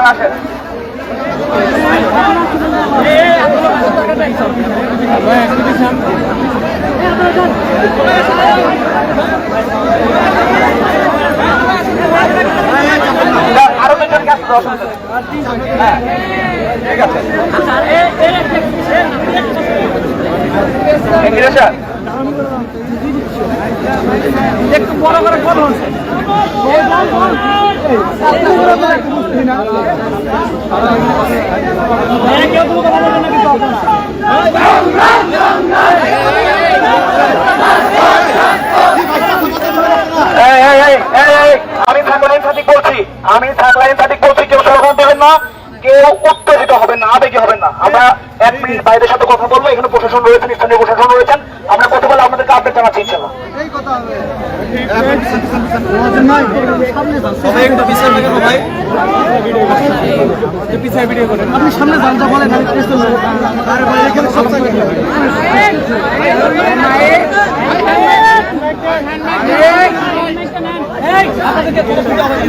আপনারা আসেন আরও দুজন কাছে হ্যাঁ ঠিক আছে একটু বড় করে আমি থাকলাইন সাথী বলছি। আমি থাকলাইন সাথী বলছি, কেউ সরগম দেবেন না, কেউ উত্তেজিত হবেন না, আবেগে হবেন না। আমরা এক মিনিট বাইরের সাথে কথা বলব, এখানে প্রশাসন রয়েছেন, স্থানীয় প্রশাসন রয়েছেন। আমরা কথা বলে আপনাদেরকে আপডেট জানাচ্ছি ইনশাল্লাহ সবাই একটু পিছনে দেখেন ভাই। পিছনে ভিডিও করেন আপনি সামনে যান যা বলেন আমি পিছনে আরে ভাই এখানে সব আপনাদেরকে ফটো তুলতে হবে না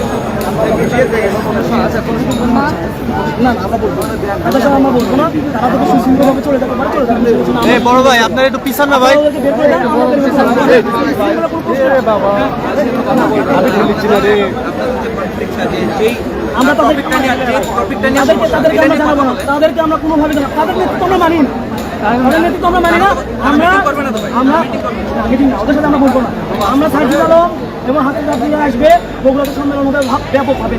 বড় ভাই আপনার একটু পিছন না ভাই। আমরা তাদের তাদেরকে আমরা তাদেরকে কোনোভাবে তাদের নেতৃত্ব আমরা মানি না। তাদের নেতৃত্ব আমরা মানি না। আমরা আমরা ওদের সাথে আমরা বলব না। আমরা সাইজুল আলম এবং হাতে চাপিয়ে আসবে বগুড়াতে সম্মেলন হবে ভাব- ব্যাপকভাবে।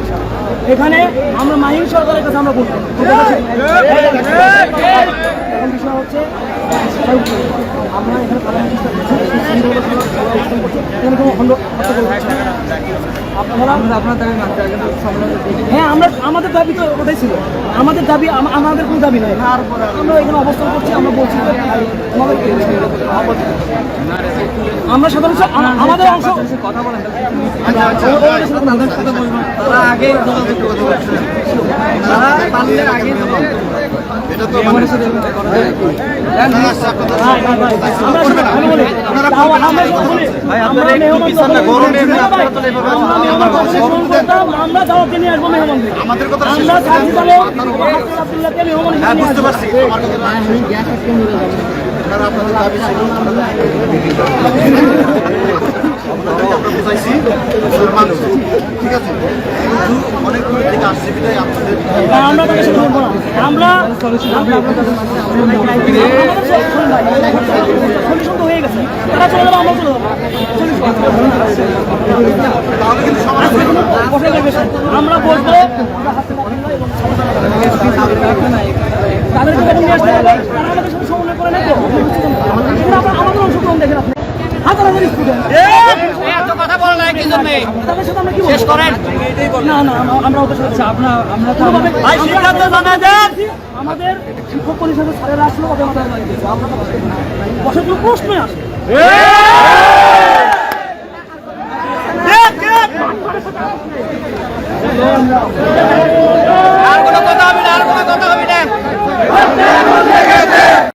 এখানে আমরা মাহিন সরকারের কাছে আমরা বলব হচ্ছে আমরা এখানে হ্যাঁ আমরা আমাদের দাবি তো ওটাই ছিল। আমাদের দাবি আমাদের কোনো দাবি নাই। আমরা এখানে অবস্থান করছি আমরা বলছি আমরা সাধারণ স- আ- আমাদের অংশ কথা বলেন। আগে আপনারা তো আমরা বুঝাইছি ঠিক আছে কিন্তু অনেক দূর থেকে আসছে বিদায় আপনাদের না, আমরা তাদের সাথে বলব না। আমরা সলিউশন তারা চলে যাবে আমরা চলে। আমরা এবং তাদেরকে নিয়ে আসতে হবে আমাদের সাথে সমন্বয় করে আপনার আমাদের অংশগ্রহণ দেখেন আপনি হাজার হাজার স্টুডেন্ট জন্য শেষ করেন। না না আমরা- ওদের সাথে আমরা আমরা কোনোভাবে ভাই, সিদ্ধান্ত জানা যান। আমাদের শিক্ষক পরিষদের স্যারেরা আসলো ওদের মাথায় আমরা তো বসে কোনো প্রশ্নই আসে আর কোনো কথা হবে না আর কোনো কথা হবে না।